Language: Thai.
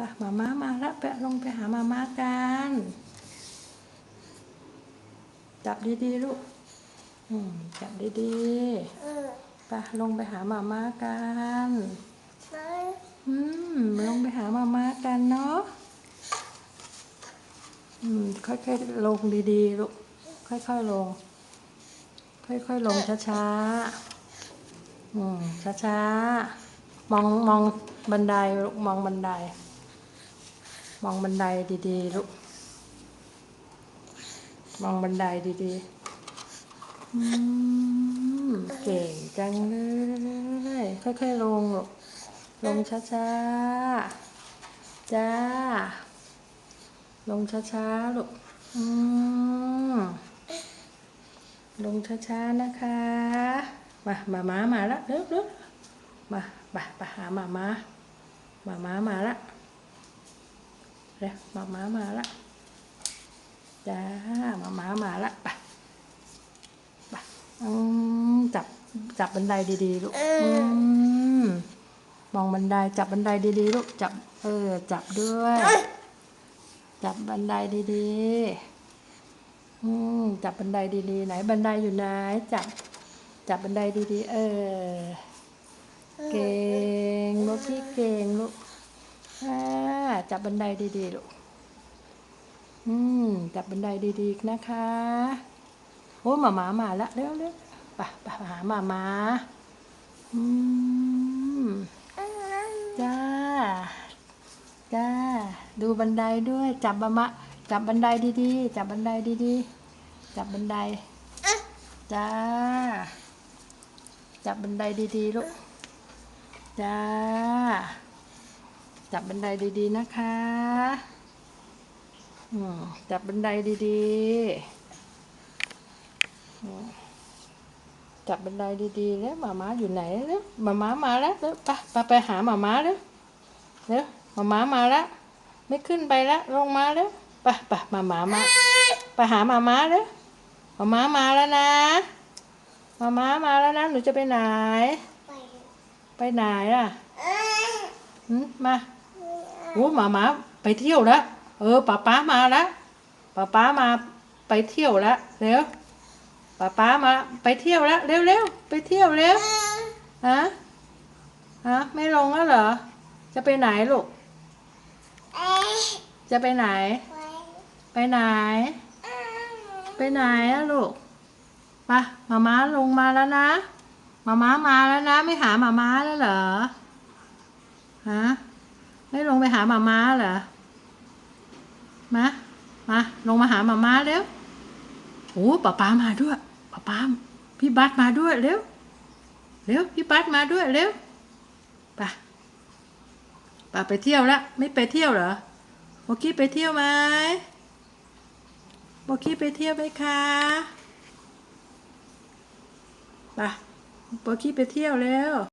ไปมาม่ามาแล้วไปลงไปหามาม่ากัน จับดีๆลูกอืมจับดีเออๆไปลงไปหามาม่ากันไม่อืมลงไปหามาม่ากันเนาะอืมค่อยๆลงดีๆลูกค่อยๆลง ค่อยๆลงช้าๆอืมช้าๆมองมองบันไดลูกมองบันได มองบันไดดี ๆ ลูก มองบันไดดีๆอืมเก่งจังเลย ค่อย ๆ ลงลูก ลงช้า ๆ จ้า ลงช้า ๆ ลูก อืมลงช้า ๆ นะคะ มา มาม้ามาล้วเร็วเร็วมา ไปไปหามาม้ามาม้ามาละ เร็วมาม้ามาละจ้ามาม้ามาละไปไปอืมจับจับบันไดดีๆลูกอืมมองบันไดจับบันไดดีๆลูกจับเออ จับด้วย จับบันไดดีๆอืมจับบันไดดีๆ ไหนบันไดอยู่ไหนจับจับบันไดดีๆ เออ เก่งลูกพี่เก่งลูกอ่า จับบันไดดีๆลูก อืม จับบันไดดีๆนะคะ โอ้หมาหมามาล้วเร็วเร็วปไปหาหมาหมาอืม จ้า จ้า ดูบันไดด้วย จับบะมะ จับบันไดดีๆ จับบันไดดีๆ จับบันได จ้า จับบันไดดีๆลูก จ้า จับบันไดดีๆนะคะอืมจับบันไดดีๆอืมจับบันไดดีๆแล้วหมาม้าอยู่ไหนแล้วหมาม้ามาแล้วเร็วไปไปไปหาหมาม้าเร็วเร็วหมาม้ามาแล้วไม่ขึ้นไปแล้วลงมาแล้วไปไปหมาม้ามาไปหาหมาม้าเร็วหมาม้ามาแล้วนะหมาม้ามาแล้วนะหนูจะไปไหน ไปไปไหนล่ะเอ อหืมาโอ้หมาม้าไปเที่ยวแล้วเออป้าป้ามาแล้วป้าป้ามาไปเที่ยวแล้วเร็วป้าป้ามาไปเที่ยวแล้วเร็วเร็วไปเที่ยวเร็วฮะฮะไม่ลงแล้วเหรอ จะไปไหนลูกจะไปไหน ไปไหน ไปไหนอะลูกไปมาม้าลงมาแล้วนะมาม้ามาแล้วนะ ไม่หามาม้าแล้วเหรอฮะ ไม่ลงไปหามาม้าเหรอ มา มา ลงมาหามาม้าเร็วโอ้ป้าป้ามาด้วยป้าป้าพี่บัสมาด้วยเร็ว เร็ว พี่บัสมาด้วยเร็วไปป้าไปเที่ยวล้วไม่ไปเที่ยวเหรอโมกี้ไปเที่ยวไหมโบกี้ไปเที่ยวไหมคะไปโบกี้ไปเที่ยวแล้ว